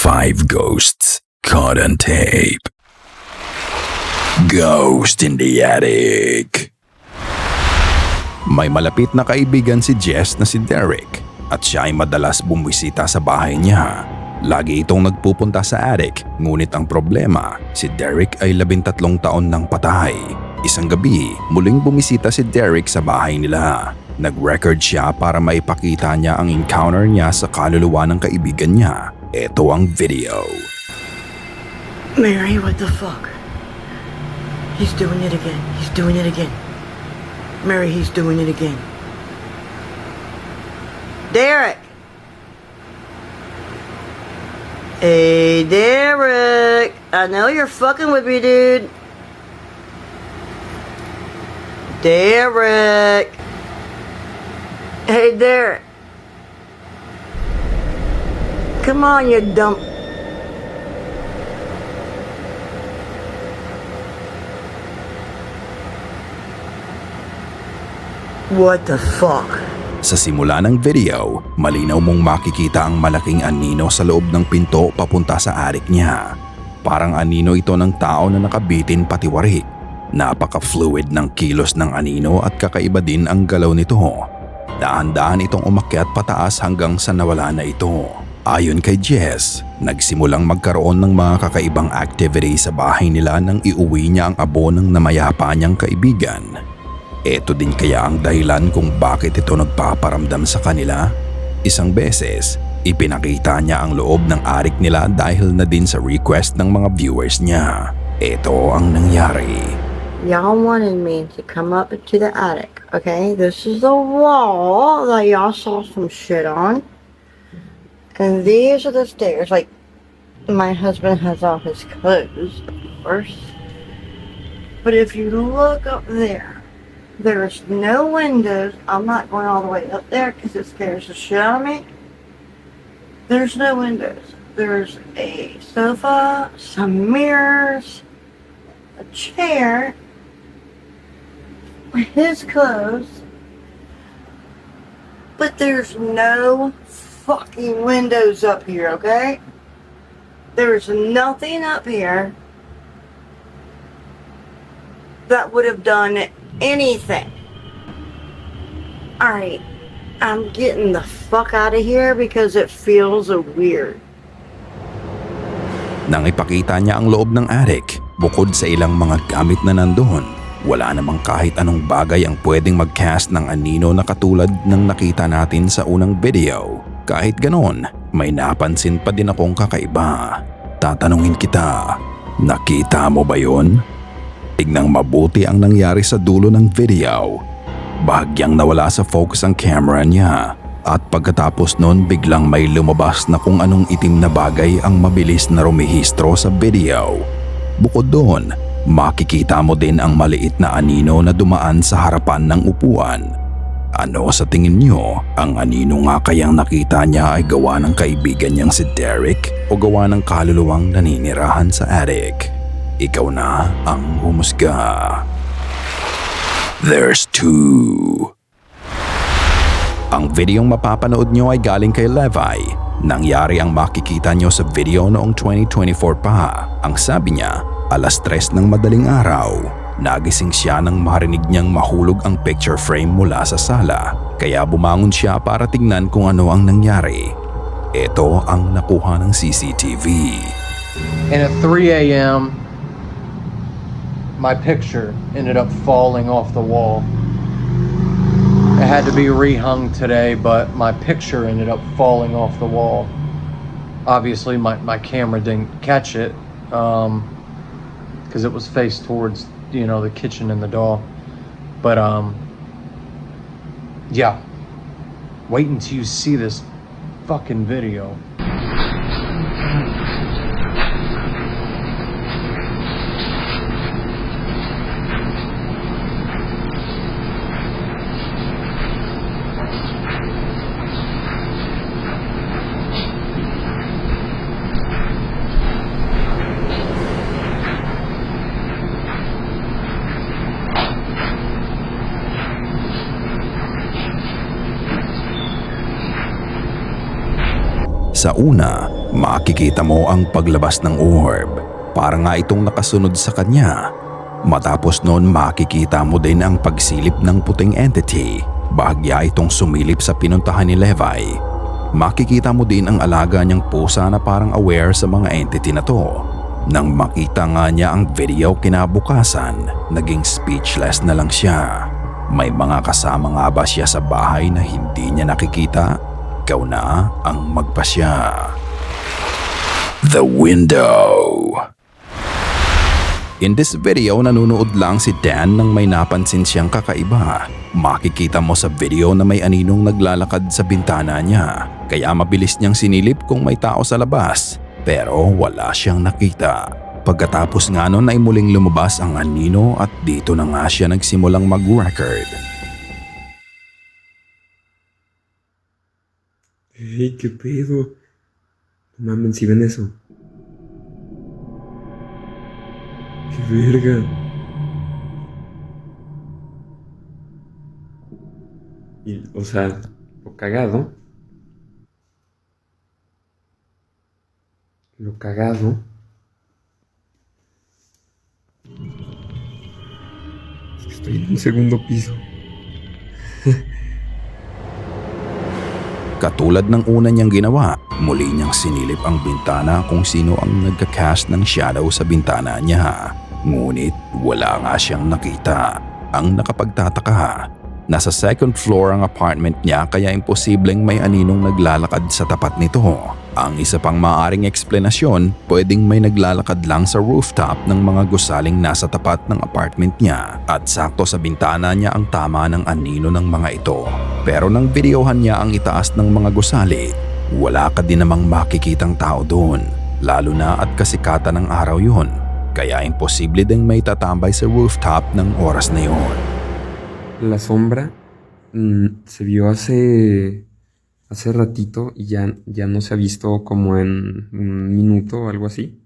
Five ghosts caught on tape. Ghost in the attic. May malapit na kaibigan si Jess na si Derek at siya ay madalas bumisita sa bahay niya. Lagi itong nagpupunta sa attic ngunit ang problema, si Derek ay labintatlong taon nang patay. Isang gabi, muling bumisita si Derek sa bahay nila. Nag-record siya para maipakita niya ang encounter niya sa kaluluwa ng kaibigan niya. Ito ang video. Mary, what the fuck? He's doing it again. He's doing it again. Mary, he's doing it again. Derek! Hey, Derek! I know you're fucking with me, dude. Derek! Hey, Derek! Come on, you dumb. What the fuck? Sa simula ng video, malinaw mong makikita ang malaking anino sa loob ng pinto papunta sa arik niya. Parang anino ito ng tao na nakabitin patiwarik. Napaka-fluid ng kilos ng anino at kakaiba din ang galaw nito. Dahan-dahan itong umakyat pataas hanggang sa nawala na ito. Ayon kay Jess, nagsimulang magkaroon ng mga kakaibang activity sa bahay nila nang iuwi niya ang abo ng namayapa niyang kaibigan. Ito din kaya ang dahilan kung bakit ito nagpaparamdam sa kanila? Isang beses, ipinakita niya ang loob ng arik nila dahil na din sa request ng mga viewers niya. Ito ang nangyari. Y'all wanted me to come up into the attic, okay? This is the wall that y'all saw some shit on. And these are the stairs. Like, my husband has all his clothes, of course. But if you look up there, there's no windows. I'm not going all the way up there because it scares the shit out of me. There's no windows. There's a sofa, some mirrors, a chair, his clothes, but there's no fucking windows up here, okay? There's nothing up here that would have done anything. Alright, I'm getting the fuck out of here because it feels weird. Nang ipakita niya ang loob ng attic, bukod sa ilang mga gamit na nandoon, wala namang kahit anong bagay ang pwedeng mag-cast ng anino na katulad ng nakita natin sa unang video. Kahit ganon, may napansin pa din akong kakaiba. Tatanungin kita, nakita mo ba yon? Tignang mabuti ang nangyari sa dulo ng video. Bahagyang nawala sa focus ang camera niya at pagkatapos nun biglang may lumabas na kung anong itim na bagay ang mabilis na rumihistro sa video. Bukod doon, makikita mo din ang maliit na anino na dumaan sa harapan ng upuan. Ano sa tingin niyo, ang anino nga kayang nakita niya ay gawa ng kaibigan niyang si Derek o gawa ng kaluluwang naninirahan sa attic? Ikaw na ang humusga. There's two. Ang videong mapapanood nyo ay galing kay Levi. Nangyari ang makikita nyo sa video noong 2024 pa. Ang sabi niya, alas tres ng madaling araw. Nagising siya nang marinig niyang mahulog ang picture frame mula sa sala. Kaya bumangon siya para tingnan kung ano ang nangyari. Ito ang nakuha ng CCTV. And at 3 a.m., my picture ended up falling off the wall. It had to be rehung today, but my picture ended up falling off the wall. Obviously, my, my camera didn't catch it because it was faced towards, you know, the kitchen and the door. But, um, yeah. Wait until you see this fucking video. Sa una, Makikita mo ang paglabas ng orb. Para nga itong nakasunod sa kanya. Matapos noon makikita mo din ang pagsilip ng puting entity. Bahagya itong sumilip sa pinuntahan ni Levi. Makikita mo din ang alaga niyang pusa na parang aware sa mga entity na to. Nang makita nga niya ang video kinabukasan, naging speechless na lang siya. May mga kasama nga ba siya sa bahay na hindi niya nakikita? Ikaw na ang magpasya. The Window In this video, nanunood lang si Dan nang may napansin siyang kakaiba. Makikita mo sa video na may aninong naglalakad sa bintana niya. Kaya mabilis niyang sinilip kung may tao sa labas. Pero wala siyang nakita. Pagkatapos nga nun ay muling lumabas ang anino at dito na nga siya nagsimulang mag-record. Ey, qué pedo. No mames, si ven eso. Qué verga. Y, o sea, lo cagado. Lo cagado. Estoy en un segundo piso. Katulad ng una niyang ginawa, muli niyang sinilip ang bintana kung sino ang nagka-cast ng shadow sa bintana niya. Ngunit wala nga siyang nakita. Ang nakapagtataka, nasa second floor ang apartment niya kaya imposibleng may aninong naglalakad sa tapat nito. Ang isa pang maaring eksplenasyon, pwedeng may naglalakad lang sa rooftop ng mga gusaling nasa tapat ng apartment niya at sakto sa bintana niya ang tama ng anino ng mga ito. Pero nang videohan niya ang itaas ng mga gusali, wala ka din namang makikitang tao doon. Lalo na at kasikatan ng araw yun. Kaya imposible ding may tatambay sa rooftop ng oras na yun. La sombra mm, se vio hace, hace ratito y ya, ya no se ha visto como en un minuto o algo así.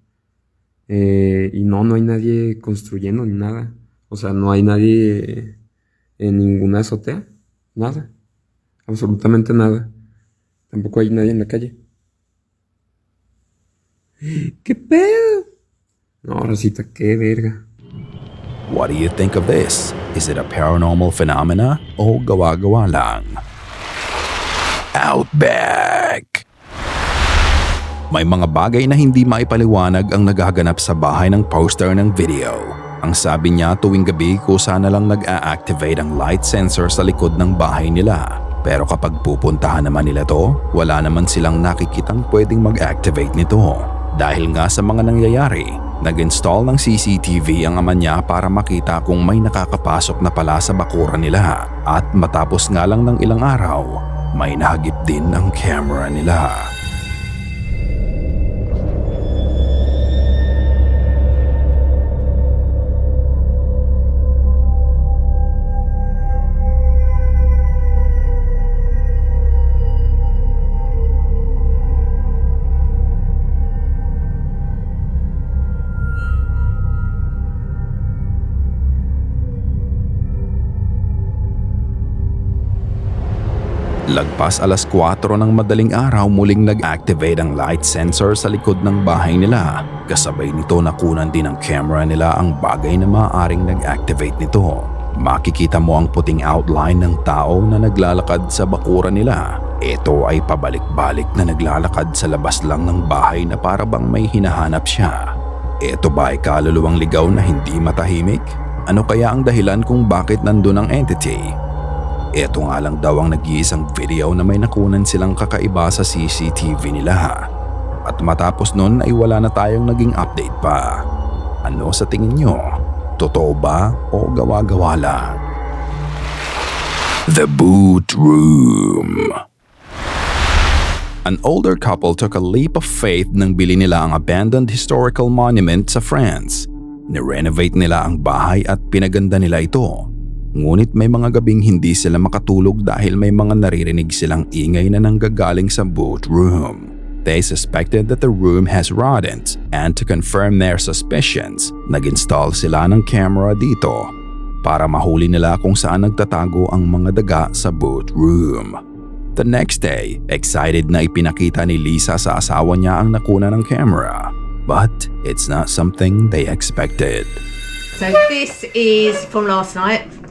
Eh, y no, no hay nadie construyendo ni nada. O sea, no hay nadie en ninguna azotea. Nada. Absolutamente nada. Tampoco hay nadie en la calle. ¿Qué pedo? No, Rosita, qué verga. What do you think of this? Is it a paranormal phenomena o gawa-gawa lang? Outback! May mga bagay na hindi maipaliwanag ang nagaganap sa bahay ng poster ng video. Ang sabi niya tuwing gabi kusa na lang nag-a-activate ang light sensor sa likod ng bahay nila. Pero kapag pupuntahan naman nila to, wala naman silang nakikitang pwedeng mag-activate nito. Dahil nga sa mga nangyayari, nag-install ng CCTV ang ama niya para makita kung may nakakapasok na pala sa bakuran nila. At matapos nga lang ng ilang araw, may nahagip din ang camera nila. Lagpas alas 4 ng madaling araw muling nag-activate ang light sensor sa likod ng bahay nila. Kasabay nito nakunan din ng camera nila ang bagay na maaaring nag-activate nito. Makikita mo ang puting outline ng tao na naglalakad sa bakuran nila. Ito ay pabalik-balik na naglalakad sa labas lang ng bahay na para bang may hinahanap siya. Ito ba ay kaluluwang ligaw na hindi matahimik? Ano kaya ang dahilan kung bakit nandun ang entity? Ito nga lang daw ang nag-iisang video na may nakunan silang kakaiba sa CCTV nila. At matapos nun ay wala na tayong naging update pa. Ano sa tingin nyo? Totoo ba o gawa-gawa lang? The Boot Room An older couple took a leap of faith nang bili nila ang abandoned historical monument sa France. Nirenovate nila ang bahay at pinaganda nila ito. Ngunit may mga gabing hindi sila makatulog dahil may mga naririnig silang ingay na nanggagaling sa boot room. They suspected that the room has rodents and to confirm their suspicions, nag-install sila ng camera dito para mahuli nila kung saan nagtatago ang mga daga sa boot room. The next day, excited na ipinakita ni Lisa sa asawa niya ang nakuna ng camera. But it's not something they expected. So this is from last night.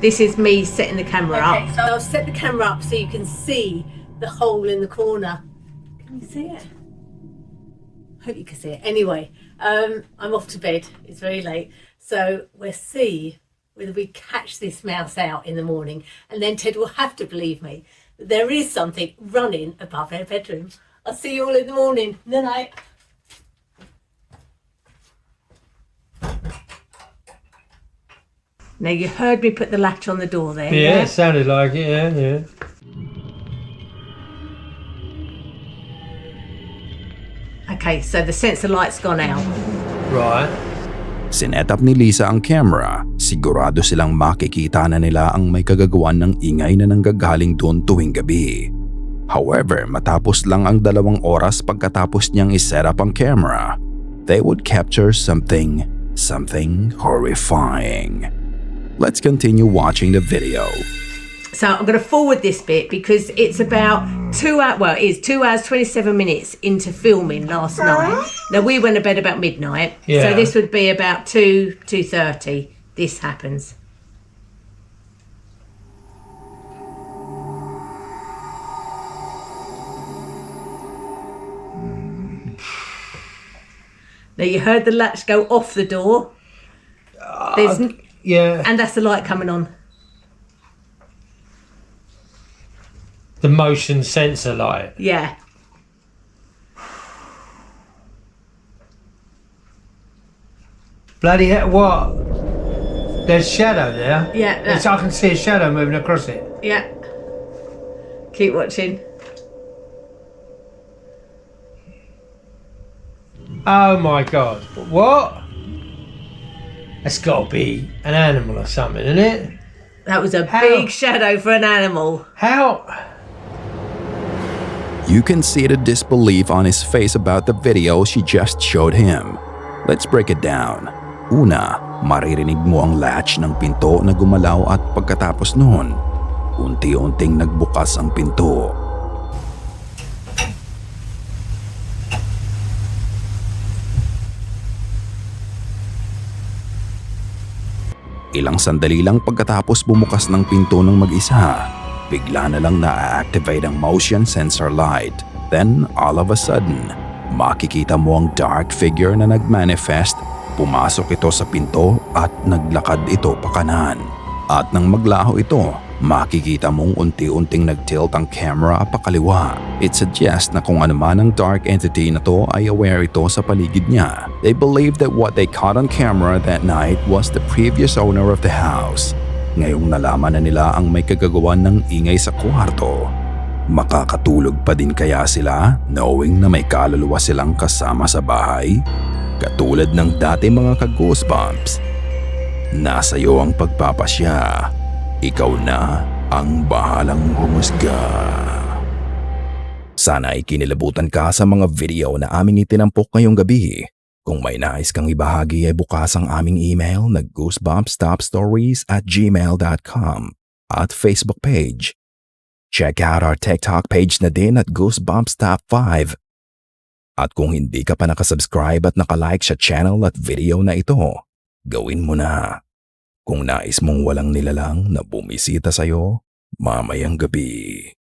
This is me setting the camera Okay, up. so I'll set the camera up so you can see the hole in the corner. Can you see it? Hope you can see it. Anyway, um, I'm off to bed. It's very late. So we'll see whether we catch this mouse out in the morning. And then Ted will have to believe me that there is something running above our bedroom. I'll see you all in the morning. Good night. Now you heard me put the latch on the door there. Yeah, it sounded like it. Yeah, yeah. Okay, so the sensor light's gone out. Right. Sinet up ni Lisa ang camera. Sigurado silang makikita na nila ang may kagagawan ng ingay na nanggagaling doon tuwing gabi. However, matapos lang ang dalawang oras pagkatapos niyang iset up ang camera, they would capture something, something horrifying. Let's continue watching the video. So I'm going to forward this bit because it's about two hours. Well, it is two hours twenty seven minutes into filming last night. Now we went to bed about midnight, Yeah. so this would be about two two thirty. This happens. Now you heard the latch go off the door. There's n- Yeah. and that's the light coming on. The motion sensor light. Yeah. Bloody hell, what? There's shadow there. Yeah, It's, I can see a shadow moving across it. Yeah. Keep watching. Oh my god. What? That's got to be an animal or something, isn't it? That was a How? big shadow for an animal. How? You can see the disbelief on his face about the video she just showed him. Let's break it down. Una, maririnig mo ang latch ng pinto na gumalaw at pagkatapos noon, unti-unting nagbukas ang pinto. Ilang sandali lang pagkatapos bumukas ng pinto ng mag-isa, bigla na lang na-activate ang motion sensor light. Then, all of a sudden, makikita mo ang dark figure na nagmanifest. Pumasok ito sa pinto at naglakad ito pa kanan. At nang maglaho ito, makikita mong unti-unting nag-tilt ang camera pakaliwa. It suggests na kung ano man ang dark entity na to ay aware ito sa paligid niya. They believe that what they caught on camera that night was the previous owner of the house. Ngayong nalaman na nila ang may kagagawan ng ingay sa kwarto. Makakatulog pa din kaya sila knowing na may kaluluwa silang kasama sa bahay? Katulad ng dati mga ka-goosebumps. Nasa iyo ang pagpapasya. Ikaw na ang bahalang humusga. Sana ay kinilabutan ka sa mga video na aming itinampok ngayong gabi. Kung may nais kang ibahagi ay bukas ang aming email na goosebumpstopstories at gmail.com at Facebook page. Check out our TikTok page na din at Goosebumps Top 5. At kung hindi ka pa nakasubscribe at nakalike sa channel at video na ito, gawin mo na. Kung nais mong walang nilalang na bumisita sa'yo, mamayang gabi.